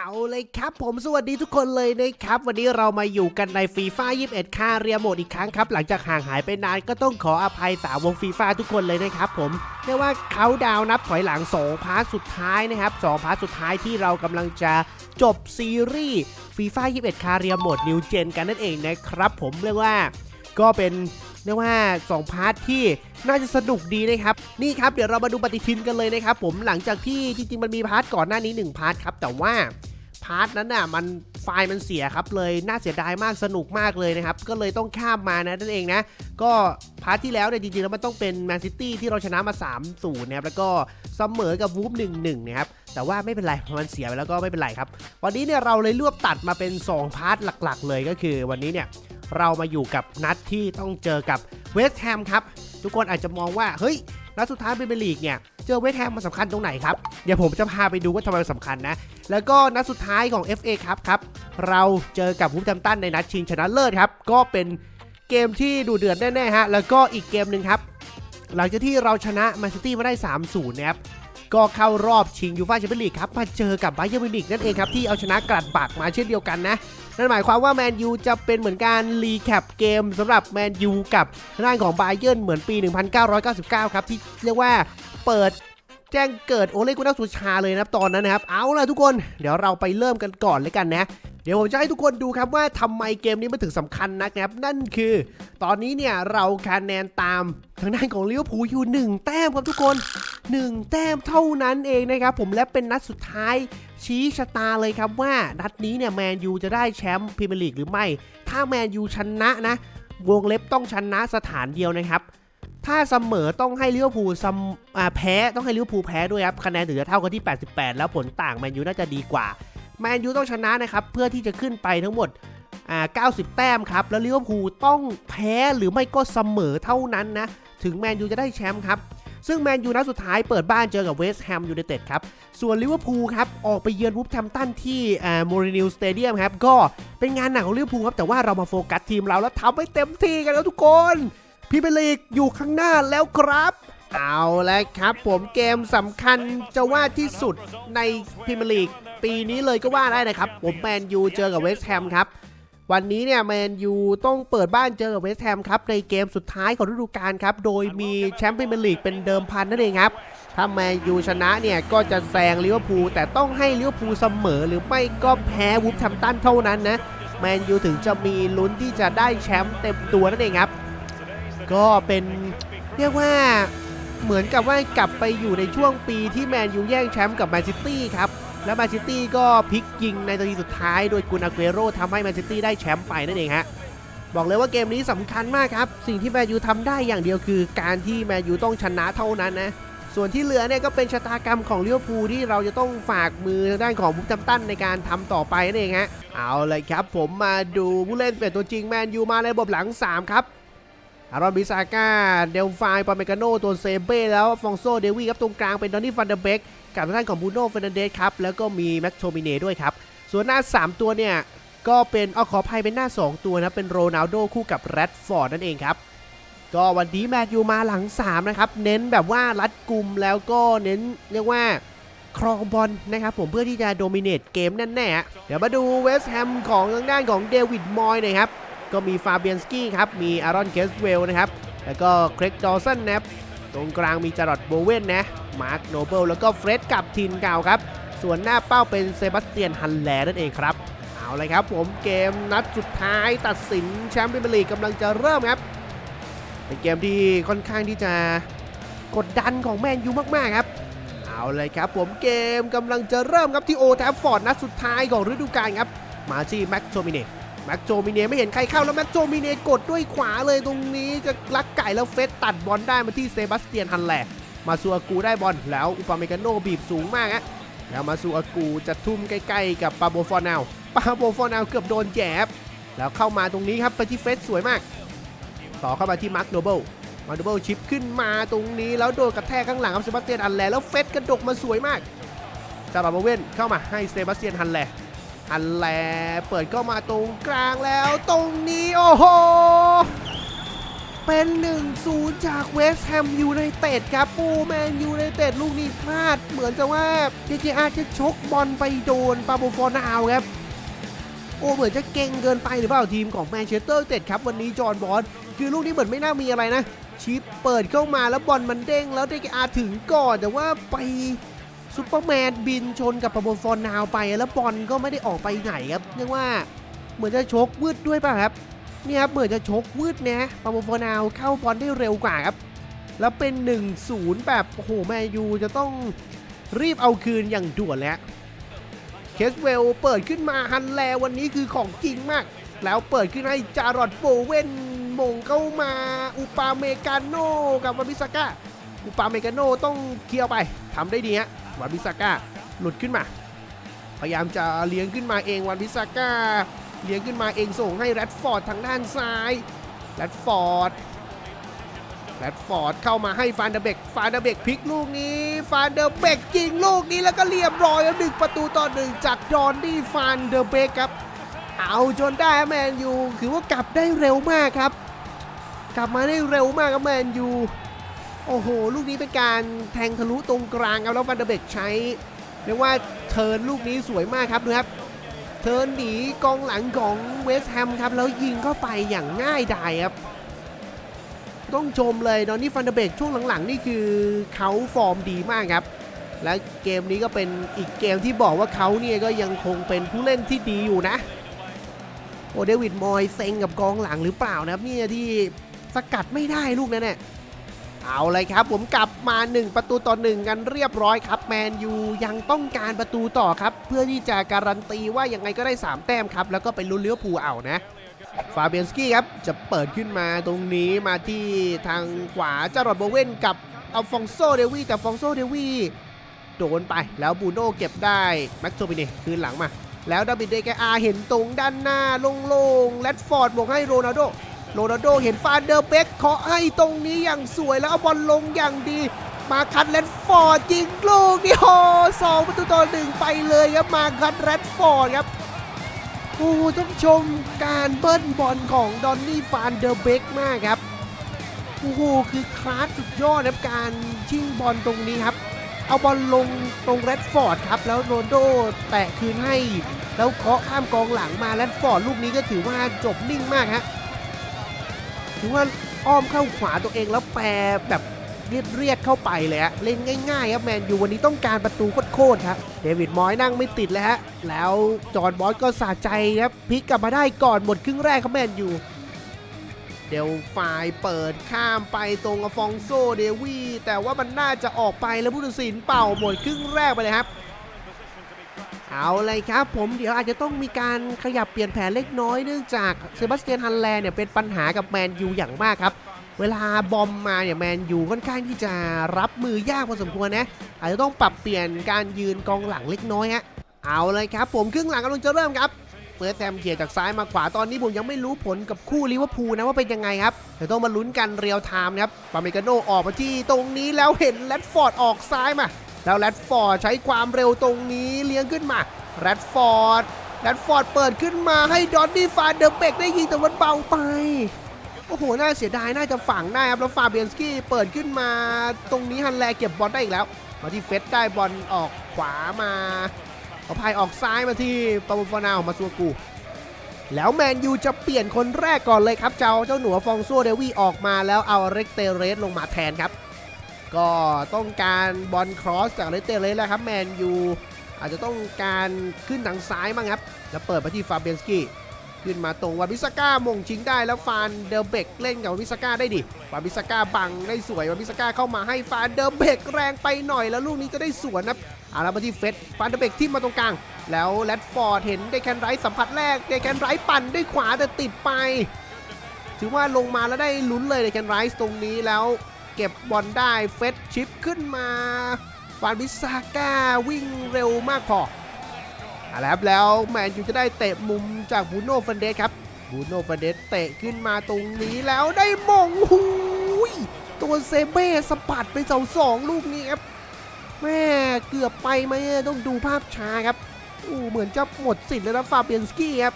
เอาเลยครับ ผมสวัสดีทุกคนเลยนะครับ วันนี้เรามาอยู่กันในฟีฟ่า21คาเรียโหมดอีกครั้งครับ หลังจากห่างหายไปนานก็ต้องขออภัยสาวงฟีฟ่าทุกคนเลยนะครับผมเรียกว่าเขาดาวนับถอยหลัง 2 พาร์ทสุดท้ายนะครับ 2 พาร์ทสุดท้ายที่เรากำลังจะจบซีรีส์ฟีฟ่า21 คาเรียโหมดนิวเจนกันนั่นเองนะครับผมเรียกว่าก็เป็น เรียกว่า 2 พาร์ทที่น่าจะสนุกดีนะครับ นี่ครับเดี๋ยวเรามาดูปฏิทินกันเลยนะครับผมหลังจากที่จริงๆมันมีพาร์ทก่อนหน้านี้ 1 พาร์ทครับ แต่ว่าพาร์ทนั้นน่ะมันไฟล์มันเสียครับเลยน่าเสียดายมากสนุกมากเลยนะครับ ก็เลยต้องข้ามมานะนั่นเองนะ ก็พาร์ทที่แล้วเนี่ยจริงๆแล้วมันต้องเป็นแมนซิตี้ที่เราชนะมา 3 0นะครับแล้วก็เสมอกับวูฟ1 1นะครับแต่ว่าไม่เป็นไรมันเสียไปแล้วก็ไม่เป็นไรครับ วันนี้เนี่ยเราเลยรวบตัดมาเป็น 2 พาร์ทหลัก ๆ เลยก็คือวันนี้เนี่ย เรามาอยู่กับนัดที่ต้องเจอกับเวสต์แฮมครับ ทุกคนอาจจะมองว่า เฮ้ย นัดสุดท้ายเป็นเบลีกเนี่ย เจอเวสต์แฮมมันสำคัญตรงไหนครับ เดี๋ยวผมจะพาไปดูว่าทำไมมันสำคัญนะ แล้วก็นัดสุดท้ายของ FA ครับครับ เราเจอกับวูฟแฮมตันในนัดชิงชนะเลิศครับ ก็เป็นเกมที่ดูเดือดแน่ๆฮะ แล้วก็อีกเกมหนึ่งครับ หลังจากที่เราชนะแมนซิตี้มาได้ 3-0นะครับก็เข้ารอบชิงยูฟ่าแชมเปี้ยนลีกครับ มาเจอกับไบเยอร์มิวนิกนั่นเองครับ ที่เอาชนะกลัดบักมาเช่นเดียวกันนะ นั่นหมายความว่าแมนยูจะเป็นเหมือนการรีแคปเกมสำหรับแมนยูกับทางด้านของไบเยอร์เหมือนปี 1999 ครับ ที่เรียกว่าเปิดแจ้งเกิดโอเลกุนักสุชาเลยนะครับตอนนั้นนะครับ เอาล่ะทุกคนเดี๋ยวเราไปเริ่มกันก่อนเลยกันนะ เดี๋ยวผมจะให้ทุกคนดูครับว่าทำไมเกมนี้มันถึงสำคัญนักนะครับ นั่นคือ ตอนนี้เนี่ยเราคะแนนตามทางด้านของลิเวอร์พูลอยู่ 1 แต้มครับทุกคน 1 แต้มเท่านั้นเองนะครับผมและเป็นนัดสุดท้าย ชี้ชะตาเลยครับว่า นัดนี้เนี่ยแมนยูจะได้แชมป์พรีเมียร์ลีกหรือไม่ ถ้าแมนยูชนะนะ วงเล็บต้องชนะสถานเดียวนะครับ ถ้าเสมอต้องให้ลิเวอร์พูลซัมแพ้ต้องให้ลิเวอร์พูลแพ้ด้วยครับคะแนนถึงจะเท่ากันที่ 88 แล้วผลต่างแมนยูน่าจะดีกว่าแมนยูต้องชนะนะครับเพื่อที่จะขึ้นไปทั้งหมด90 แต้มครับ แล้วลิเวอร์พูลต้องแพ้หรือไม่ก็เสมอเท่านั้นนะ ถึงแมนยูจะได้แชมป์ครับ ซึ่งแมนยูนัดสุดท้ายเปิดบ้านเจอกับเวสต์แฮมยูไนเต็ดครับ ส่วนลิเวอร์พูลครับ ออกไปเยือนวูฟแฮมตันที่อ่าโมรินิลสเตเดียมครับ ก็เป็นงานหนักของลิเวอร์พูลครับ แต่ว่าเรามาโฟกัสทีมเราแล้วทำให้เต็มที่กันแล้วทุกคนพีเมียร์ลีกอยู่ข้างหน้าแล้วครับเอาล้วครับ ผมเกมสำคัญจะว่าที่สุดในพรีเมียร์ลีกปีนี้เลยก็ว่าได้นะครับ ผมแมนยูเจอกับเวสต์แฮมครับ วันนี้เนี่ยแมนยูต้องเปิดบ้านเจอกับเวสต์แฮมครับ ในเกมสุดท้ายของฤดูกาลครับ โดยมีแชมป์พรีเมียร์ลีกเป็นเดิมพันนั่นเองครับ ถ้าแมนยูชนะเนี่ย ก็จะแซงลิเวอร์พูลแต่ต้องให้ลิเวอร์พูลเสมอ หรือไม่ก็แพ้วูฟแฮมตันเท่านั้นนะแมนยูถึงจะมีลุ้นที่จะได้แชมป์เต็มตัวนั่นเองครับ ก็เป็นเรียกว่าเหมือนกับว่ากลับไปอยู่ในช่วงปีที่แมนยูแย่งแชมป์กับแมนซิตี้ครับ แล้วแมนซิตี้ก็พลิกยิงในนาทีสุดท้ายโดยกุนอาเกโรทำให้แมนซิตี้ได้แชมป์ไปนั่นเองฮะบอกเลยว่าเกมนี้สำคัญมากครับ สิ่งที่แมนยูทำได้อย่างเดียวคือ การที่แมนยูต้องชนะเท่านั้นนะส่วนที่เหลือเนี่ยก็เป็นชะตากรรมของลิเวอร์พูลที่เราจะต้องฝากมือทางด้านของบุฟตัมตันในการทำต่อไปนั่นเองฮะเอาเลยครับ ผมมาดูผู้เล่นเป็นตัวจริงแมนยูมาในระบบหลัง 3 ครับ อารอนบิซาก้า เดลฟายปาเมกาโนตัวเซเบ้แล้วฟองโซเดวี่ครับตรงกลางเป็นดอนนี่ฟันเดเบกกับทางด้านของบูโน่เฟรนเดสครับ แล้วก็มีแม็กโทมิเน่ด้วยครับ ส่วนหน้า 3 ตัวเนี่ย ก็เป็นเอาขออภัยเป็นหน้า 2 ตัวนะเป็นโรนัลโดคู่กับแรดฟอร์ดนั่นเองครับ ก็วันนี้แมนยูมาหลัง 3 นะครับ เน้นแบบว่ารัดกลุ่มแล้วก็เน้นเรียกว่าครองบอลนะครับผมเพื่อที่จะโดมิเนตเกมแน่ๆเดี๋ยวมาดูเวสต์แฮมของทางด้านของเดวิดมอยน่อยครับ ก็มีฟาเบียนสกี้ครับ มีอารอนเคสเวลนะครับ แล้วก็เครกดอสันนะครับ ตรงกลางมีจารอดโบเวนนะ มาร์คโนเบิลแล้วก็เฟร็ดกับทินเก่าครับ ส่วนหน้าเป้าเป็นเซบาสเตียนฮันแลนั่นเองครับ เอาเลยครับผมเกมนัดสุดท้ายตัดสินแชมป์พรีเมียร์ลีกกำลังจะเริ่มครับ เป็นเกมที่ค่อนข้างที่จะกดดันของแมนยูมากๆครับเอาเลยครับผมเกมกำลังจะเริ่มครับที่โอแทฟฟอร์ดนัดสุดท้ายของฤดูกาลครับ มาที่แม็กโทมิเน แม็กโจมิเนไม่เห็นใครเข้าแล้วแม็กโจมิเนกดด้วยขวาเลยตรงนี้จะลักไก่แล้วเฟสตัดบอลได้มาที่เซบาสเตียนฮันแลมาซูอากูได้บอลแล้วอุปาเมกาโนบีบสูงมากฮะแล้วมาซูอากูจะทุ่มใกล้ๆกับปาโบฟอร์นาวปาโบฟอร์นาวเกือบโดนแจบแล้วเข้ามาตรงนี้ครับไปที่เฟสสวยมาก ต่อเข้ามาที่มาร์คโนเบิลมาร์คโนเบิลชิปขึ้นมาตรงนี้แล้วโดนกระแทกข้างหลังครับเซบาสเตียนฮันแลแล้วเฟสกระดกมาสวยมากจารอดมาเวนเข้ามาให้เซบาสเตียนฮันแล อันแลเปิดเข้ามาตรงกลางแล้วตรงนี้โอ้โห เป็น 1-0 จากเวสต์แฮมยูไนเต็ดครับโอ้แมนยูไนเต็ดลูกนี้พลาด เหมือนจะว่าเจเจอาจะชกบอลไปโดนปาโบฟอนาวครับ โอ้เหมือนจะเก่งเกินไปหรือเปล่าทีมของแมนเชสเตอร์เต็ดครับวันนี้จอห์นบอลคือลูกนี้เหมือนไม่น่ามีอะไรนะชิปเปิดเข้ามาแล้วบอลมันเด้งแล้วเจเจอาถึงก่อนแต่ว่าไป ซูเปอร์แมนบินชนกับปาโบฟอร์นาวไป แล้วบอลก็ไม่ได้ออกไปไหนครับเรียกว่าเหมือนจะชกวืดด้วยป่ะครับเนี่ยครับเหมือนจะชกวืดนะปาโมฟอนนาวเข้าบอลได้เร็วกว่าครับ แล้วเป็น 1-0 แบบโอ้โหแมนยูจะต้องรีบเอาคืนอย่างด่วนแล้วเคสเวลเปิดขึ้นมาฮันแลวันนี้คือของจริงมาก แล้วเปิดขึ้นให้จารอดโบเวนมงเข้ามาอุปาเมกาโนกับวาบิสก้าอุปาเมกาโนต้องเคลียร์ไปทำได้ดีฮะ วาบิสก้าหลุดขึ้นมา พยายามจะเลี้ยงขึ้นมาเองวันวิสาก้าเลี้ยงขึ้นมาเองส่งให้แรดฟอร์ดทางด้านซ้ายแรดฟอร์ดแรดฟอร์ดเข้ามาให้ฟานเดเบกฟานเดเบกพลิกลูกนี้ ฟานเดเบกยิงลูกนี้แล้วก็เรียบร้อยแล้วหนึ่งประตูต่อหนึ่งจากดอนดี้ฟานเดเบกครับ เอาจนได้แมนยูคือว่ากลับได้เร็วมากครับ กลับมาได้เร็วมากครับแมนยู โอ้โห ลูกนี้เป็นการแทงทะลุตรงกลางครับแล้วฟานเดเบกใช้เรียกว่าเทิร์นลูกนี้สวยมากครับดูครับเทิร์นหนีกองหลังของเวสต์แฮมครับแล้วยิงเข้าไปอย่างง่ายดายครับ ต้องชมเลยดอนนี่ฟันเดเบกช่วงหลังๆ นี่คือเขาฟอร์มดีมากครับ และเกมนี้ก็เป็นอีกเกมที่บอกว่าเขาเนี่ยก็ยังคงเป็นผู้เล่นที่ดีอยู่นะ โอเดวิดมอยเซ็งกับกองหลังหรือเปล่านะครับเนี่ยที่สกัดไม่ได้ลูกนั้นเนี่ย เอาเลยครับ ผมกลับมา 1 ประตูต่อ 1 กันเรียบร้อยครับแมนยูยังต้องการประตูต่อครับ เพื่อที่จะการันตีว่ายังไงก็ได้ 3 แต้มครับ แล้วก็ไปลุ้นเลี้ยวภูเอานะฟาเบียนสกี้ครับ จะเปิดขึ้นมาตรงนี้มาที่ทางขวาจารอดโบเวนกับอัลฟองโซเดวีแต่ฟองโซเดวีโดนไปแล้วบูโน่เก็บได้แม็กโทบิน่คืนหลังมา แล้วดาวิดเดกอาเห็นตรงด้านหน้าโล่งๆแรดฟอร์ดบอกให้โรนัลโด โรนัลโดเห็นฟานเดอร์เบกเคาะให้ตรงนี้อย่างสวยแล้วเอาบอลลงอย่างดี มาคัดแรดฟอร์ดยิงลูกนี่โอ้สองประตูต่อหนึ่งไปเลยครับมาคัดแรดฟอร์ดครับโอ้ต้องชมการเบิ้ลบอลของดอนนี่ฟานเดอร์เบกมากครับโอ้โหคือคลาสสุดยอดครับการชิงบอลตรงนี้ครับ เอาบอลลงตรงแรดฟอร์ดครับแล้วโรนโดแตะคืนให้ แล้วเคาะข้ามกองหลังมาแรดฟอร์ดลูกนี้ก็ถือว่าจบนิ่งมากฮะ ถือว่าอ้อมเข้าขวาตัวเองแล้วแปรแบบเรียดเรียดเข้าไปเลยฮะเล่นง่ายๆครับแมนยูวันนี้ต้องการประตูโคตรๆครับเดวิดมอยนั่งไม่ติดเลยฮะแล้วจอห์นบอสก็สาใจครับพลิกกลับมาได้ก่อนหมดครึ่งแรกครับแมนยูเดี๋ยวฝ่ายเปิดข้ามไปตรงอฟองโซเดวี่แต่ว่ามันน่าจะออกไปแล้วผู้ตัดสินเป่าหมดครึ่งแรกไปเลยครับ เอาเลยครับผมเดี๋ยวอาจจะต้องมีการขยับเปลี่ยนแผนเล็กน้อยเนื่องจากเซบาสเตียนฮันแลนเนี่ยเป็นปัญหากับแมนยูอย่างมากครับ เวลาบอมมาเนี่ยแมนยูค่อนข้างที่จะรับมือยากพอสมควรนะอาจจะต้องปรับเปลี่ยนการยืนกองหลังเล็กน้อยฮะเอาเลยครับ ผมครึ่งหลังกำลังจะเริ่มครับเมื่อแซมเขี่ยจากซ้ายมาขวาตอนนี้ผมยังไม่รู้ผลกับคู่ลิเวอร์พูลนะว่าเป็นยังไงครับเดี๋ยวต้องมาลุ้นกันเรียลไทม์นะครับปาเมกาโนออกมาที่ตรงนี้แล้วเห็นแรดฟอร์ดออกซ้ายมา แล้วแรดฟอร์ดใช้ความเร็วตรงนี้เลี้ยงขึ้นมาแรดฟอร์ดแรดฟอร์ดเปิดขึ้นมาให้ดอนนี่ฟาเดอร์เบกได้ยิงแต่มันเบาไปโอ้โห น่าเสียดาย น่าจะฝังได้ครับ แล้วฟาเบียนสกี้เปิดขึ้นมาตรงนี้ฮันแลเก็บบอลได้อีกแล้ว มาที่เฟสได้บอลออกขวามาเอาพายออกซ้ายมาที่ปาบุฟานาของมาซัวกู แล้วแมนยูจะเปลี่ยนคนแรกก่อนเลยครับ เจ้าเจ้าหนูฟองซัวเดวี่ออกมาแล้วเอาเร็กเตเรสลงมาแทนครับ ก็ต้องการบอลครอสจากเร็กเตเรสแล้วครับแมนยูอาจจะต้องการขึ้นทางซ้ายมั้งครับ แล้วเปิดมาที่ฟาเบียนสกี้ขึ้นมาตรงวาบิสก้ามงชิงได้แล้วฟานเดอร์เบกเล่นกับวาบิสก้าได้ดิวาบิสก้าบังได้สวยวาบิสก้าเข้ามาให้ฟานเดอร์เบกแรงไปหน่อยแล้วลูกนี้จะได้สวนนะเอาละมาที่เฟสฟานเดอร์เบกที่มาตรงกลาง แล้วแรดฟอร์ดเห็นเดแคนไรท์สัมผัสแรกเดแคนไรท์ปั่นด้วยขวาแต่ติดไป ถือว่าลงมาแล้วได้ลุ้นเลยเดแคนไรท์ตรงนี้แล้ว เก็บบอลได้เฟสชิปขึ้นมาฟานบิสก้าวิ่งเร็วมากพอเอละครับแล้วแมนยูจะได้เตะมุมจากบูโน่ฟันเดสครับบูโน่ฟันเดสเตะขึ้นมาตรงนี้แล้วได้มงหูยตัวเซเบ้สะบัดไปเสาสองลูกนี้ครับแม่เกือบไปไหมต้องดูภาพช้าครับอู้เหมือนจะหมดสิทธิ์แล้วนะฟาเบียนสกี้ครับ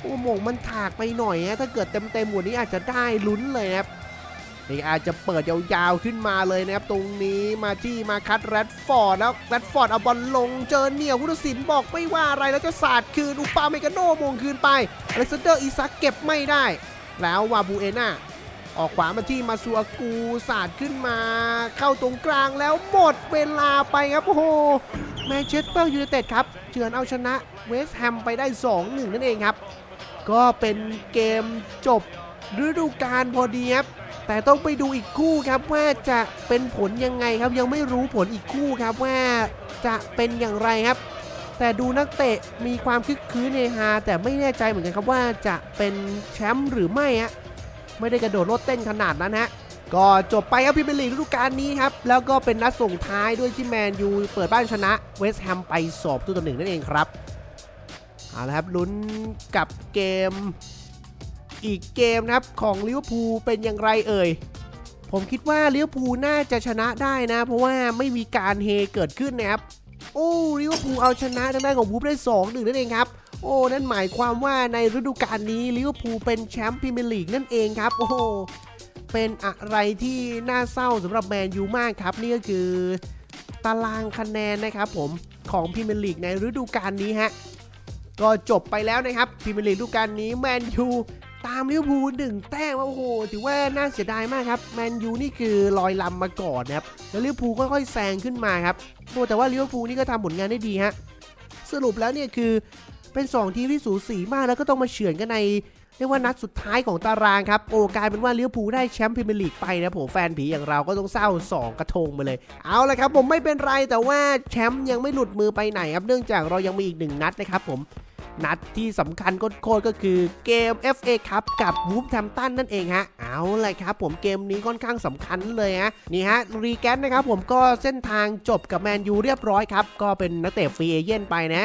โอ้หมงมันถากไปหน่อยฮะถ้าเกิดเต็มๆหมดนี้อาจจะได้ลุ้นเลยครับ นี่อาจจะเปิดยาวๆขึ้นมาเลยนะครับ ตรงนี้มาที่มาคัดแรดฟอร์ดแล้วแรดฟอร์ดเอาบอลลงเจอเหนียวพุทธศิลป์บอกไม่ว่าอะไรแล้วจะสาดคืนอุปาเมกาโนมงคืนไปอเล็กซานเดอร์อีซักเก็บไม่ได้ แล้ววาบูเอน่าออกขวามาที่มาซัวกูสาดขึ้นมา เข้าตรงกลางแล้วหมดเวลาไปครับโอ้โหแมนเชสเตอร์ยูไนเต็ดครับเฉือนเอาชนะเวสต์แฮมไปได้ 2-1 นั่นเองครับ ก็เป็นเกมจบฤดูกาลพอดีครับ แต่ต้องไปดูอีกคู่ครับว่าจะเป็นผลยังไงครับยังไม่รู้ผลอีกคู่ครับว่าจะเป็นอย่างไรครับ แต่ดูนักเตะมีความคึกคืนเฮฮาแต่ไม่แน่ใจเหมือนกันครับว่าจะเป็นแชมป์หรือไม่ฮะไม่ได้กระโดดโลดเต้นขนาดนั้นฮะก็จบไปครับพรีเมียร์ลีกฤดูกาลนี้ครับ แล้วก็เป็นนัดส่งท้ายด้วยที่แมนยูเปิดบ้านชนะเวสต์แฮมไปสอบตัวต่อหนึ่งนั่นเองครับเอาละครับลุ้นกับเกม อีกเกมนะครับของลิเวอร์พูลเป็นอย่างไรเอ่ย ผมคิดว่าลิเวอร์พูลน่าจะชนะได้นะ เพราะว่าไม่มีการเฮเกิดขึ้นนะครับ โอ้ลิเวอร์พูลเอาชนะทางด้านของวูฟได้2 1นั่นเองครับโอ้ นั่นหมายความว่าในฤดูกาลนี้ลิเวอร์พูลเป็นแชมป์พรีเมียร์ลีกนั่นเองครับ โอ้โหเป็นอะไรที่น่าเศร้าสำหรับแมนยูมากครับ นี่ก็คือตารางคะแนนนะครับผมของพรีเมียร์ลีกในฤดูกาลนี้ฮะ ก็จบไปแล้วนะครับพรีเมียร์ลีกฤดูกาลนี้แมนยู ตามลิเวอร์พูลหนึ่งแต้มโอ้โหถือว่าน่าเสียดายมากครับแมนยูนี่คือลอยลำมาก่อนนะครับแล้วลิเวอร์พูลค่อยๆแซงขึ้นมาครับโอ้แต่ว่าลิเวอร์พูลนี่ก็ทำผลงานได้ดีฮะสรุปแล้วเนี่ยคือเป็น 2 ทีมที่สูสีมากแล้วก็ต้องมาเฉือนกันในเรียกว่านัดสุดท้ายของตารางครับโอ้กลายเป็นว่าลิเวอร์พูได้แชมป์พรีเมียร์ลีกไปนะผมแฟนผีอย่างเราก็ต้องเศร้า 2 กระทงไปเลย เอาละครับผมไม่เป็นไรแต่ว่าแชมป์ยังไม่หลุดมือไปไหนครับเนื่องจากเรายังมีอีกหนึ่งนัดนะครับผม นัดที่สำคัญโคตรๆก็คือเกม FA ครับกับวูฟแ a มตันนั่นเองฮะ เอาเลยครับผมเกมนี้ค่อนข้างสำคัญเลยฮะ นี่ฮะ รีแกนนะครับผมก็เส้นทางจบกับแมนยูเรียบร้อยครับ ก็เป็นนักเตะฟรีเอเย่นไปนะ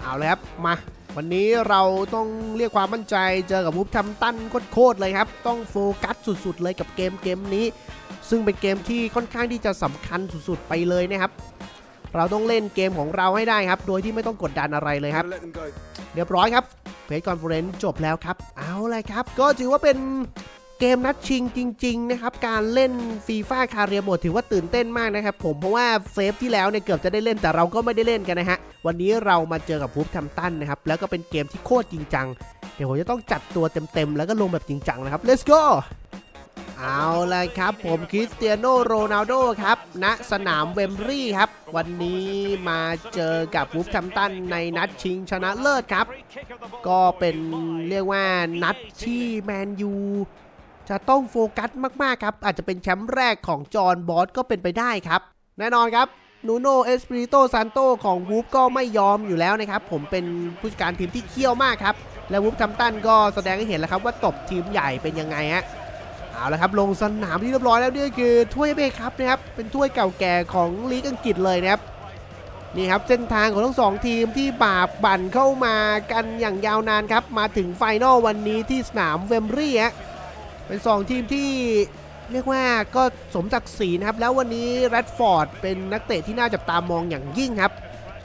เอาเลยครับ มาวันนี้เราต้องเรียกความมั่นใจเจอกับวูฟแ a มตันโคตรๆเลยครับ ต้องโฟกัสสุดๆเลยกับเกมเกมนี้ ซึ่งเป็นเกมที่ค่อนข้างที่จะสำคัญสุดๆไปเลยนะครับ เราต้องเล่นเกมของเราให้ได้ครับ โดยที่ไม่ต้องกดดันอะไรเลยครับ Let them go. เรียบร้อยครับเพจคอนเฟอเรนซ์จบแล้วครับ เอาเลยครับ ก็ถือว่าเป็นเกมนัดชิงจริง ๆ นะครับ การเล่นฟีฟ่าคาเรียโหมดถือว่าตื่นเต้นมากนะครับผมเพราะว่าเซฟที่แล้วเนี่ยเกือบจะได้เล่นแต่เราก็ไม่ได้เล่นกันนะฮะ วันนี้เรามาเจอกับฟูฟทัมตันนะครับ แล้วก็เป็นเกมที่โคตรจริงจัง เดี๋ยวผมจะต้องจัดตัวเต็มๆ แล้วก็ลงแบบจริงจังนะครับ let's go เอาเลยครับ ผมคริสเตียโนโรนัลโดครับณสนามเวมบรีครับ วันนี้มาเจอกับวูฟแฮมตันในนัดชิงชนะเลิศครับ ก็เป็นเรียกว่านัดที่แมนยูจะต้องโฟกัสมาก ๆ ครับ อาจจะเป็นแชมป์แรกของจอห์นบอสก็เป็นไปได้ครับ แน่นอนครับนูโนเอสปริโตซานโตของวูฟก็ไม่ยอมอยู่แล้วนะครับ ผมเป็นผู้จัดการทีมที่เขี้ยวมากครับ และวูฟแฮมตันก็แสดงให้เห็นแล้วครับว่าตบทีมใหญ่เป็นยังไงฮะ เอาละครับลงสนามที่เรียบร้อยแล้วนี่คือถ้วยเบครับนะครับเป็นถ้วยเก่าแก่ของลีกอังกฤษเลยนะครับนี่ครับเส้นทางของทั้งสองทีมที่บาปบั่นเข้ามากันอย่างยาวนานครับมาถึงไฟนอลวันนี้ที่สนามเวมบรีฮะเป็น2ทีมที่เรียกว่าก็สมศักดิ์ศรีนะครับ แล้ววันนี้แรดฟอร์ดเป็นนักเตะที่น่าจับตามองอย่างยิ่งครับ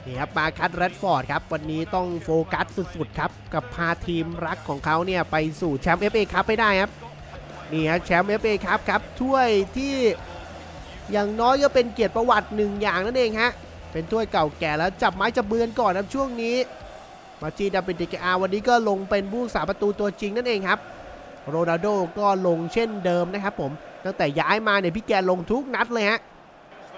นี่ครับมาคัดแรดฟอร์ดครับวันนี้ต้องโฟกัสสุดๆครับกับพาทีมรักของเขาเนี่ยไปสู่แชมป์ FA ครับให้ได้ครับ นี่ฮะแชมป์เอฟเอครับครับถ้วยที่อย่างน้อยก็เป็นเกียรติประวัติหนึ่งอย่างนั่นเองฮะ เป็นถ้วยเก่าแก่แล้วจับไม้จับมือนก่อนนะช่วงนี้ มาจีดับเป็นดิกอาวันนี้ก็ลงเป็นผู้รักษาประตูตัวจริงนั่นเองครับ โรนัลโดก็ลงเช่นเดิมนะครับผม ตั้งแต่ย้ายมาเนี่ยพี่แกลงทุกนัดเลยฮะ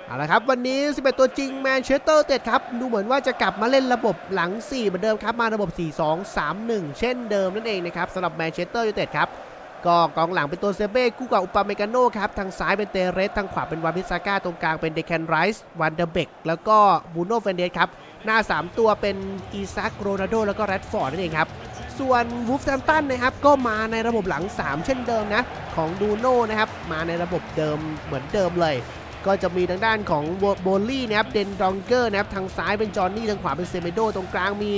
เอาละครับวันนี้ 11 ตัวจริงแมนเชสเตอร์เต็ดครับ ดูเหมือนว่าจะกลับมาเล่นระบบหลัง 4 เหมือนเดิมครับ มาระบบ 4-2-3-1 เช่นเดิมนั่นเองนะครับสำหรับแมนเชสเตอร์ยูไนเต็ดครับ ก็กองหลังเป็นตัวเซเบ้คู่กับอุปาเมกาโนครับ ทางซ้ายเป็นเตเรส ทางขวาเป็นวาพิซาก้า ตรงกลางเป็นเดแคนไรส์วันเดเบกแล้วก็บูโน่เฟนเดสครับ หน้า 3 ตัวเป็นอีซักโรนัลโดแล้วก็แรดฟอร์ดนั่นเองครับ ส่วนวูฟแ a มตันนะครับ ก็มาในระบบหลัง 3 เช่นเดิมนะ ของดูโน่นะครับ มาในระบบเดิมเหมือนเดิมเลยก็จะมีทางด้านของโบลลี่นะครับ เดนดองเกอร์นะครับ ทางซ้ายเป็นจอห์นนี่ ทางขวาเป็นเซเมโด ตรงกลางมี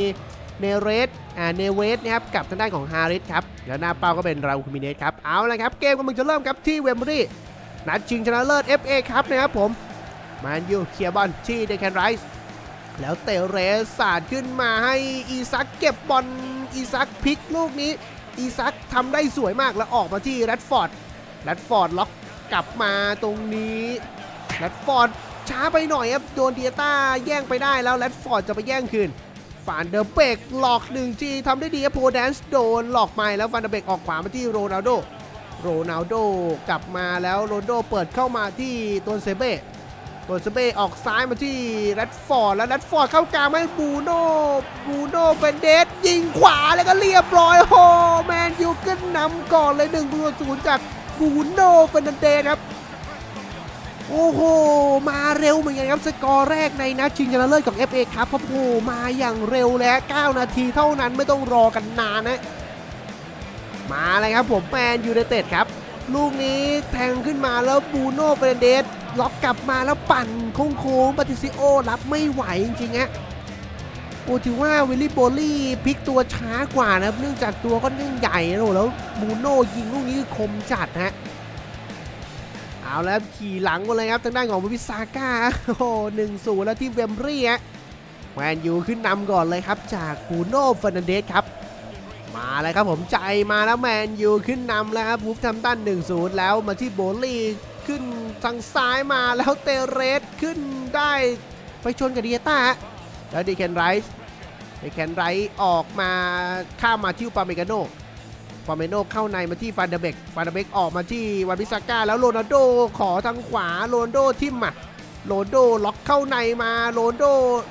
เนเรสอ่าเนเวสนะครับกับทางด้านของฮาริสครับแล้วหน้าเป้าก็เป็นราอูคูมิเนสครับเอาละครับเกมกำลังจะเริ่มครับที่เวมบรีนัดชิงชนะเลิศ FA ครับนะครับผมแมนยูเคลียร์บอลที่เดแคนไรส์แล้วเตเรสสาดขึ้นมาให้อีซักเก็บบอลอีซักพลิกลูกนี้ อีซักทำได้สวยมากแล้วออกมาที่แรดฟอร์ดแรดฟอร์ดล็อกกลับมาตรงนี้แรดฟอร์ดช้าไปหน่อยครับโดนเดียต้าแย่งไปได้แล้วแรดฟอร์ดจะไปแย่งคืน ฟานเดอร์เบกหลอกหนึ่งทีทำได้ดีครับโพแดนส์โดนหลอกไปแล้วฟานเดอร์เบกออกขวามาที่โรนัลโดโรนัลโดกลับมาแล้วโรนัลโดเปิดเข้ามาที่ตัวเซเบ้ตัวเซเบ้ออกซ้ายมาที่แรดฟอร์ดแล้วแรดฟอร์ดเข้ากลางมาให้บูโน่บูโน่เป็นเดสยิงขวาแล้วก็เรียบร้อยโฮแมนยูขึ้นนำก่อนเลย1ประตูศูนย์จากบูโน่เป็นเดสครับ โอ้โห มาเร็วเหมือนกันครับสกอร์แรกในนัดชิงชนะเลิศของ FA ครับเพราะโอ้มาอย่างเร็วแล้ว 9 นาทีเท่านั้นไม่ต้องรอกันนานนะ มาเลยครับผมแมนยูไนเต็ดครับ ลูกนี้แทงขึ้นมาแล้วบูโน่เฟรนเดสล็อกกลับมาแล้วปั่นโค้งๆปาติซิโอรับไม่ไหวจริงๆฮะโอ้ถือว่าวิลลี่โบลี่พลิกตัวช้ากว่านะครับเนื่องจากตัวก็ยังใหญ่นะโอ้แล้วบูโน่ยิงลูกนี้คือคมจัดฮะ เอาแล้วขี่หลังมาเลยครับทางด้านของวิซาก้าโอ้หนึ่งศูนย์แล้วที่เวมบรีฮะแมนยูขึ้นนำก่อนเลยครับ จากบูโน่เฟร์นันเดสครับ มาเลยครับผมใจมาแล้วแมนยูขึ้นนำแล้วครับวูฟทำตัน1 0 แล้วมาที่โบลี่ขึ้นทางซ้ายมาแล้วเตเรสขึ้นได้ไปชนกับเดียต้าแล้วดีแคนไรส์ดีแคนไรส์ออกมาข้ามมาที่ปาเมกาโน ฟาเมโนเข้าในมาที่ฟานเดเบกฟานเดเบกออกมาที่วานบิซาก้าแล้วโรนัลโดขอทางขวาโรนัลโดทิมมาโรนโดล็อกเข้าในมาโรนัลโด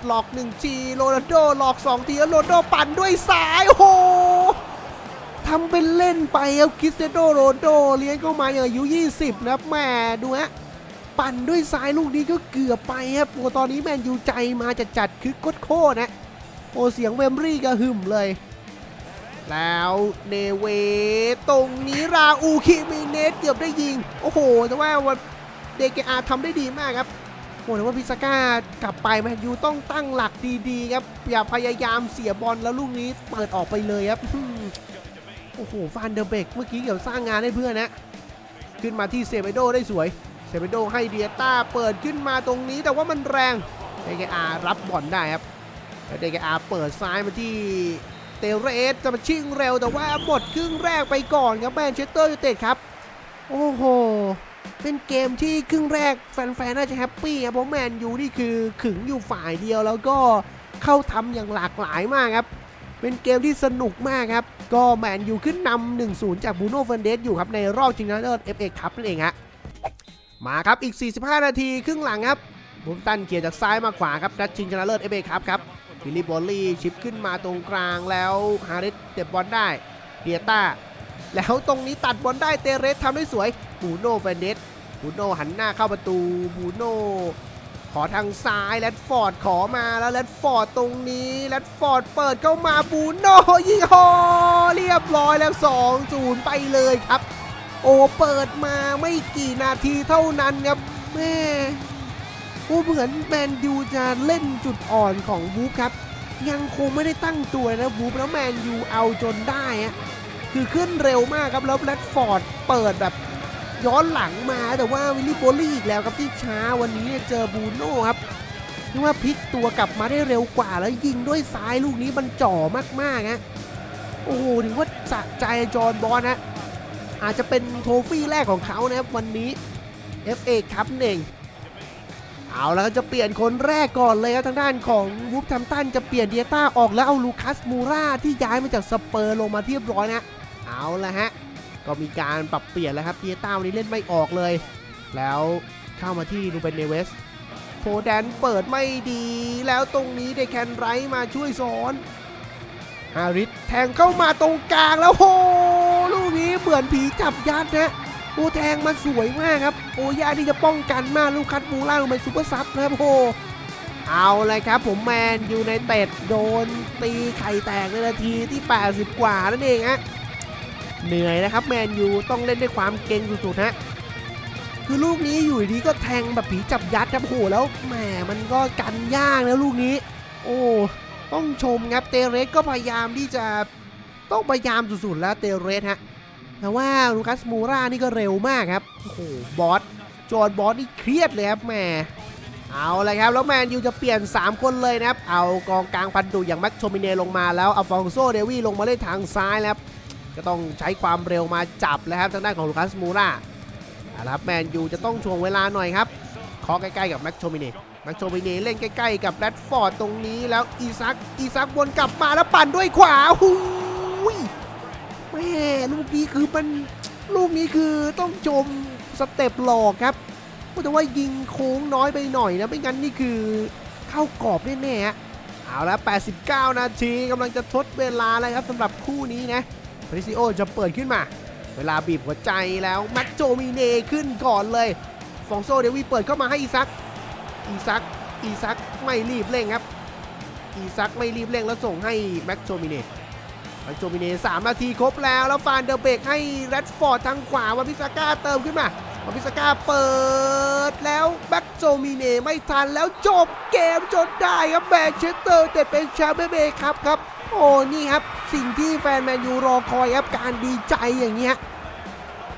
หลอก1ทีโรนัลโดหลอก2ทีแล้วโรนโดปั่นด้วยซ้ายโอ้โหทำเป็นเล่นไปครับคริสเตียโนโรนโดเลี้ยงเข้ามาอย่างอายุ 20 นะแม่ดูฮะปั่นด้วยซ้ายลูกนี้ก็เกือบไปครับโอ้ตอนนี้แมนยูใจมาจัดจัดคือโคตรโคตรนะโอ้เสียงเวมรี่ก็หึ่มเลย แล้วเนเวตรงนี้ราอูคิมิเนสเกือบได้ยิง โอ้โห แต่ว่าวันเดเกอาทำได้ดีมากครับโอ้แต่ว่าพิซาก้ากลับไปแมนยูต้องตั้งหลักดีๆครับ อย่าพยายามเสียบอลแล้วลูกนี้เปิดออกไปเลยครับ โอ้โหฟานเดอร์เบกเมื่อกี้เกี่ยวสร้างงานให้เพื่อนนะ ขึ้นมาที่เซเบโดได้สวย เซเบโดให้เดียต้าเปิดขึ้นมาตรงนี้ แต่ว่ามันแรงเดเกอารับบอลได้ครับเดเกอาเปิดซ้ายมาที่ เตเรสจะมาชิงเร็วแต่ว่าหมดครึ่งแรกไปก่อนครับแมนเชสเตอร์ยูไนเต็ดครับโอ้โหเป็นเกมที่ครึ่งแรกแฟนๆน่าจะแฮปปี้ครับเพราะแมนยูนี่คือขึงอยู่ฝ่ายเดียวแล้วก็เข้าทำอย่างหลากหลายมากครับ เป็นเกมที่สนุกมากครับ ก็แมนยูขึ้นนำ1-0 จากบูโน่เฟรนเดสอยู่ครับในรอบชิงชนะเลิศ FA คัพนั่นเองฮะมาครับอีก 45 นาทีครึ่งหลังครับบุมตันเกียร์จากซ้ายมาขวาครับนัดชิงชนะเลิศ FA คัพครับ ฟิลิปบอลลี่ชิปขึ้นมาตรงกลางแล้วฮาริสเก็บบอลได้เดียต้า แล้วตรงนี้ตัดบอลได้เตเรสทำได้สวยบูโน่เฟนเดสบูโน่หันหน้าเข้าประตูบูโน่ขอทางซ้ายแรดฟอร์ดขอมาแล้วแรดฟอร์ดตรงนี้แรดฟอร์ดเปิดเข้ามาบูโน่ยิงฮอเรียบร้อยแล้ว2 0ไปเลยครับ โอเปิดมาไม่กี่นาทีเท่านั้นครับแม่ โอ้เหมือนแมนยูจะเล่นจุดอ่อนของวูฟครับ ยังคงไม่ได้ตั้งตัวนะวูฟแล้วแมนยูเอาจนได้อะคือขึ้นเร็วมากครับแล้วแรดฟอร์ดเปิดแบบย้อนหลังมาแต่ว่าวิลลี่โบลี่อีกแล้วครับที่ช้าวันนี้เเจอบูโน่ครับที่ว่าพลิกตัวกลับมาได้เร็วกว่าแล้วยิงด้วยซ้ายลูกนี้มันจ่อมากๆฮะโอ้โหถือว่าสะใจจอห์นบอลนะอาจจะเป็นโทฟี่แรกของเขานะครับวันนี้ FA ครับเอง เอาแล้วจะเปลี่ยนคนแรกก่อนเลยครับทางด้านของวูฟทัมตันจะเปลี่ยนเดียต้าออกแล้วเอาลูคัสมูราที่ย้ายมาจากสเปอร์ลงมาเรียบร้อยนะ เอาละฮะ ก็มีการปรับเปลี่ยนแล้วครับเดียต้าวันนี้เล่นไม่ออกเลย แล้วเข้ามาที่ลูเบนเนเวสโฟแดนเปิดไม่ดี แล้วตรงนี้เดแคนไรท์มาช่วยสอนฮาริสแทงเข้ามาตรงกลางแล้วโหลูกนี้เหมือนผีจับยัดนะ โอ้แทงมาสวยมากครับ โอ้ยากที่จะป้องกันมากลูกคัดมูล่าลงไปซูเปอร์ซับนะครับโอ้เอาเลยครับผมแมนยูในเต็ดโดนตีไข่แตกในนาทีที่ 80 กว่านั่นเองฮะเหนื่อยนะครับแมนยูต้องเล่นด้วยความเก่งสุดๆฮะคือลูกนี้อยู่ดีก็แทงแบบผีจับยัดครับโอ้โหแล้วแหมมันก็กันยากนะลูกนี้ โอ้ต้องชมครับเตเรสก็พยายามที่จะต้องพยายามสุดๆแล้วเตเรสฮะ แต่ว่าลูคัสมูรานี่ก็เร็วมากครับ โอ้โห บอสจอร์นบอสนี่เครียดเลยครับแม่เอาเลยครับ แล้วแมนยูจะเปลี่ยน 3 คนเลยนะครับ เอากองกลางพันดุอย่างแม็กโชมิเนลงมาแล้วเอัลฟองโซเดวี่ลงมาเล่นทางซ้ายแล้วครับ ก็ต้องใช้ความเร็วมาจับแล้วครับทางด้านของลูคัสมูราอาละครับแมนยูจะต้องช่วงเวลาหน่อยครับเคาะใกล้ๆกับแม็กโชมิเน่แม็กโชมิเน่เล่นใกล้ๆกับแรดฟอร์ดตรงนี้แล้วอีซักอีซักวนกลับมาแล้วปั่นด้วยขวาหูย แม่ลูกนี้คือมันลูกนี้คือต้องชมสเต็ปหลอกครับแต่ว่ายิงโค้งน้อยไปหน่อยนะไม่งั้นนี่คือเข้ากรอบแน่ๆฮะเอาละ89 นาทีกำลังจะทดเวลาแล้วครับสำหรับคู่นี้นะพริซิโอจะเปิดขึ้นมา เวลาบีบหัวใจแล้วแม็กโจมีเนขึ้นก่อนเลยฟองโซเดวีเปิดเข้ามาให้อีซัก อีซัก อีซักไม่รีบเร่งครับ อีซักไม่รีบเร่งแล้วส่งให้แม็กโจมิเนแม็ก โจมิเน่สามนาทีครบแล้ว แล้วฟานเดอร์เบกให้แรดฟอร์ดทางขวาวันพิซาก้าเติมขึ้นมาวันพิซาก้าเปิดแล้วแบ็กโจมิเน่ไม่ทันแล้วจบเกมจนได้ครับแมนเชสเตอร์เต็ดเป็นแชมป์เบครับครับ โอ้นี่ครับสิ่งที่แฟนแมนยูรอคอยครับการดีใจอย่างเงี้ย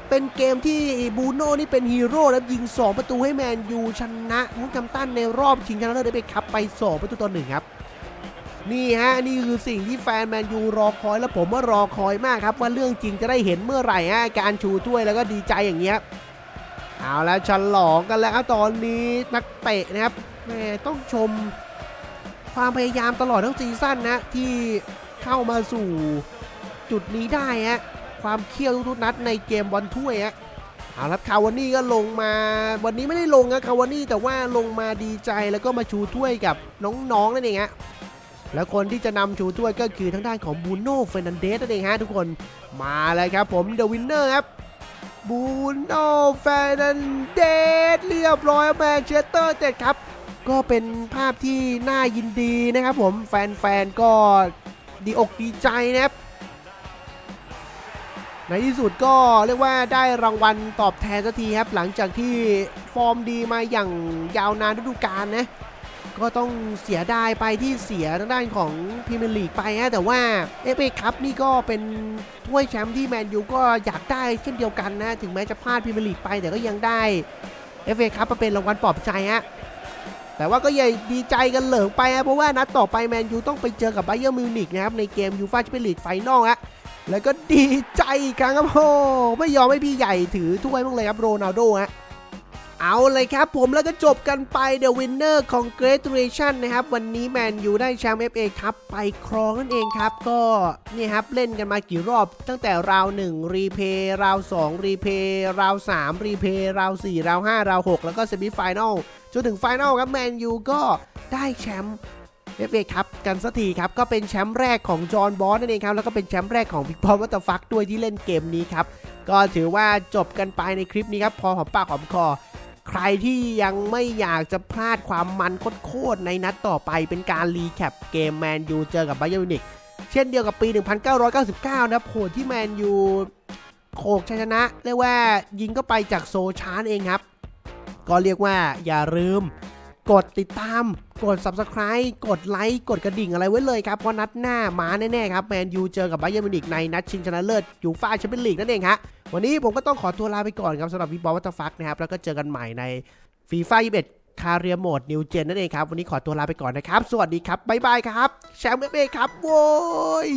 เป็นเกมที่บูโน่นี่เป็นฮีโร่แล้วยิง 2 ประตูให้แมนยูชนะมุกจำตันในรอบชิงชนะเลิศได้ไปครับไป 2 ประตูต่อหนึ่งครับ นี่ฮะนี่คือสิ่งที่แฟนแมนยูรอคอยและผมว่ารอคอยมากครับ ว่าเรื่องจริงจะได้เห็นเมื่อไหร่ฮะการชูถ้วยแล้วก็ดีใจอย่างเงี้ยเอาแล้วฉลองกันแล้วตอนนี้นักเตะนะครับแม่ต้องชมความพยายามตลอดทั้งซีซั่นนะที่เข้ามาสู่จุดนี้ได้ฮะความเคี่ยวทุกนัดในเกมบอลถ้วยฮะเอาละคาวานี่ก็ลงมา วันนี้ไม่ได้ลงนะคาวานี่แต่ว่าลงมาดีใจแล้วก็มาชูถ้วยกับน้องๆนั่นเองฮะ แล้วคนที่จะนำชูถ้วยก็คือทางด้านของบูโน่เฟรนันเดสนั่นเองฮะทุกคนมาเลยครับผมเดอะวินเนอร์ครับบูโน่เฟรนันเดสเรียบร้อยแมนเชสเตอร์เต็ดครับ ก็เป็นภาพที่น่ายินดีนะครับผมแฟนๆก็ดีอกดีใจนะครับในที่สุดก็เรียกว่าได้รางวัลตอบแทนสักทีครับ หลังจากที่ฟอร์มดีมาอย่างยาวนานฤดูกาลนะ ก็ต้องเสียดายไปที่เสียทางด้านของพรีเมียร์ลีกไปฮะแต่ว่าเอฟเอคัพนี่ก็เป็นถ้วยแชมป์ที่แมนยูก็อยากได้เช่นเดียวกันนะ ถึงแม้จะพลาดพรีเมียร์ลีกไปแต่ก็ยังได้เอฟเอคัพมาเป็นรางวัลปลอบใจฮะแต่ว่าก็ย่าดีใจกันเหลิงไปฮะเพราะว่านัดต่อไปแมนยูต้องไปเจอกับไบเยอร์มิวนิกนะครับในเกมยูฟ่าแชมเปี้ยนลีกไฟนอลฮะแล้วก็ดีใจกครั้งครับโอ้ไม่ยอมให้พี่ใหญ่ถือถ้วยบ้างเลยครับโรนัลโดฮะ เอาเลยครับผมแล้วก็จบกันไปเดอะวินเนอร์ของ Great r a t i o n นะครับ วันนี้แมนยูได้แชมป์ FA ครับไปครองนั่นเองครับ ก็นี่ครับเล่นกันมากี่รอบ ตั้งแต่ราว 1 รีเพย์ราว 2 รีเพย์ราว 3 รีเพย์ราว 4 ราว 5 ราว 6 แล้วก็เซมิไฟแนลจนถึงไฟแนลครับแมนยูก็ได้แชมป์ FA ครับกันสักทีครับ ก็เป็นแชมป์แรกของจอห์นบอสนั่นเองครับ แล้วก็เป็นแชมป์แรกของพิกพอมวัตฟักด้วยที่เล่นเกมนี้ครับ ก็ถือว่าจบกันไปในคลิปนี้ครับ พอหอมปากหอมคอ ใครที่ยังไม่อยากจะพลาดความมันโคตรในนัดต่อไปเป็นการรีแคปเกมแมนยูเจอกับไบเยอร์มิวนิกเช่นเดียวกับปี 1999 นะโผล่ที่แมนยูโขกชัยชนะ เรียกว่ายิงก็ไปจากโซชานเองครับ ก็เรียกว่าอย่าลืม กดติดตาม กด subscribe กดไลค์กดกระดิ่งอะไรไว้เลยครับเพราะนัดหน้ามาแน่ๆครับแมนยูเจอกับไบเยอร์มิวนิกในนัดชิงชนะเลิศยูฟ่าแชมเปี้ยนลีกนั่นเองฮะ วันนี้ผมก็ต้องขอตัวลาไปก่อนครับสำหรับวีบอลวัตฟักนะครับ แล้วก็เจอกันใหม่ในฟีฟ่า21คาเรียโหมดนิวเจนนั่นเองครับ วันนี้ขอตัวลาไปก่อนนะครับ สวัสดีครับ บ๊ายบายครับ แชมป์เอฟเอครับ โว้ย